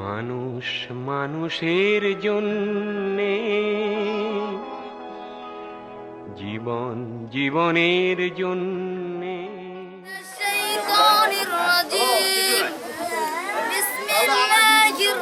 মানুষ মানুষের জন্যে জীবন জীবনের জন্যে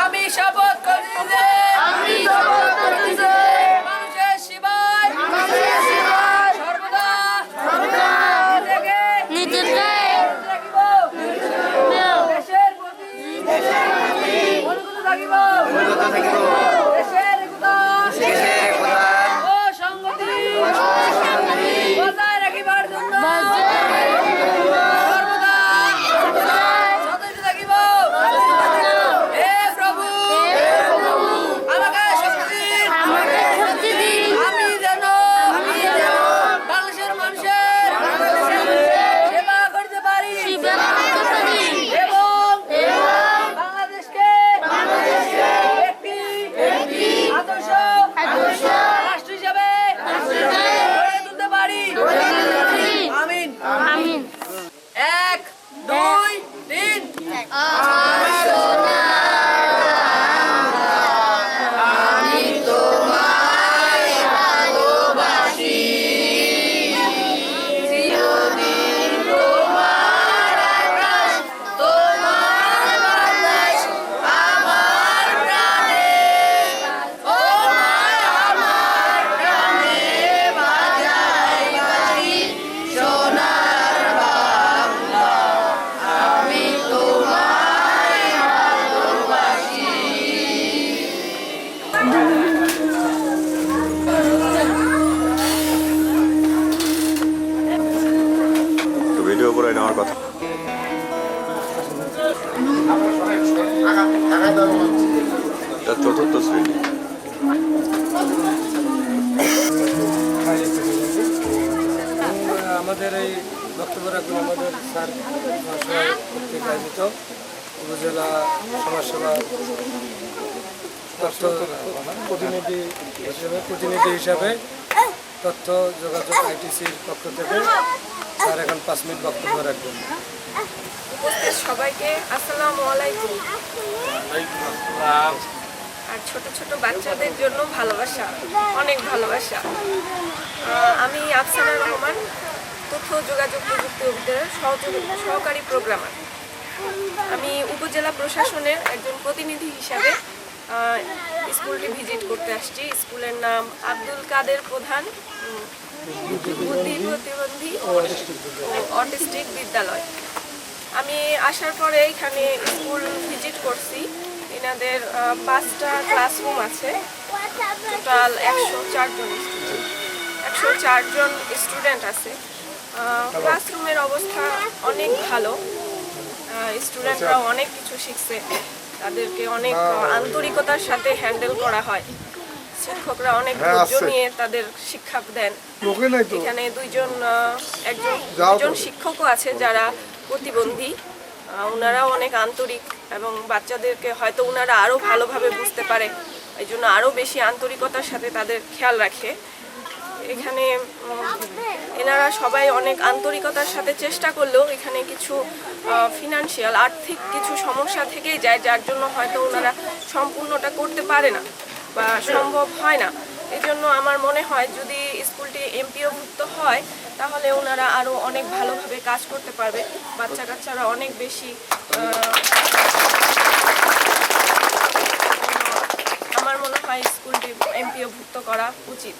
আমি শপথ করছি আমি শপথ করি একটি আদর্শ। রাষ্ট্র হিসাবে গড়ে তুলতে পারি। আমিন। আমিন। এক দুই তিন। আমাদের এই বক্তব্য আমাদের স্যার কর্তৃক আয়োজিত উপজেলা সমাজসেবা প্রতিনিধি হিসেবে প্রতিনিধি হিসাবে তথ্য যোগাযোগ আইটিসির পক্ষ থেকে স্যার এখন পাঁচ মিনিট বক্তব্য রাখবেন উপস্থিত সবাইকে, আসসালামু আলাইকুম। আর ছোট ছোট বাচ্চাদের জন্য ভালোবাসা, অনেক ভালোবাসা। আমি আফসানা রহমান, তথ্য যোগাযোগ প্রযুক্তি অভিযানের সহকারী প্রোগ্রামার। আমি উপজেলা প্রশাসনের একজন প্রতিনিধি হিসাবে স্কুলটি ভিজিট করতে আসছি। স্কুলের নাম আব্দুল কাদের প্রধান বুদ্ধি প্রতিবন্ধী ও অটিস্টিক বিদ্যালয়। আমি আসার পরে এখানে স্কুল ভিজিট করছি। এনাদের পাঁচটা ক্লাসরুম আছে। টোটাল একশো চারজন একশো চারজন স্টুডেন্ট আছে। ক্লাসরুমের অবস্থা অনেক ভালো। স্টুডেন্টরা অনেক কিছু শিখছে। তাদেরকে অনেক আন্তরিকতার সাথে হ্যান্ডেল করা হয়। শিক্ষকরা অনেক ধৈর্য নিয়ে তাদের শিক্ষা দেন। এখানে দুইজন একজন দুজন শিক্ষকও আছে যারা প্রতিবন্ধী। ওনারাও অনেক আন্তরিক এবং বাচ্চাদেরকে হয়তো ওনারা আরও ভালোভাবে বুঝতে পারে। এই জন্য আরও বেশি আন্তরিকতার সাথে তাদের খেয়াল রাখে। এখানে এনারা সবাই অনেক আন্তরিকতার সাথে চেষ্টা করলেও এখানে কিছু ফিনান্সিয়াল আর্থিক কিছু সমস্যা থেকেই যায়, যার জন্য হয়তো ওনারা সম্পূর্ণটা করতে পারে না বা সম্ভব হয় না। এই জন্য আমার মনে হয় যদি স্কুলটি এমপিওভুক্ত হয়, তাহলে ওনারা আরও অনেক ভালোভাবে কাজ করতে পারবে। বাচ্চা কাচ্চারা অনেক বেশি আমার মনে হয় স্কুলটি এমপিওভুক্ত করা উচিত।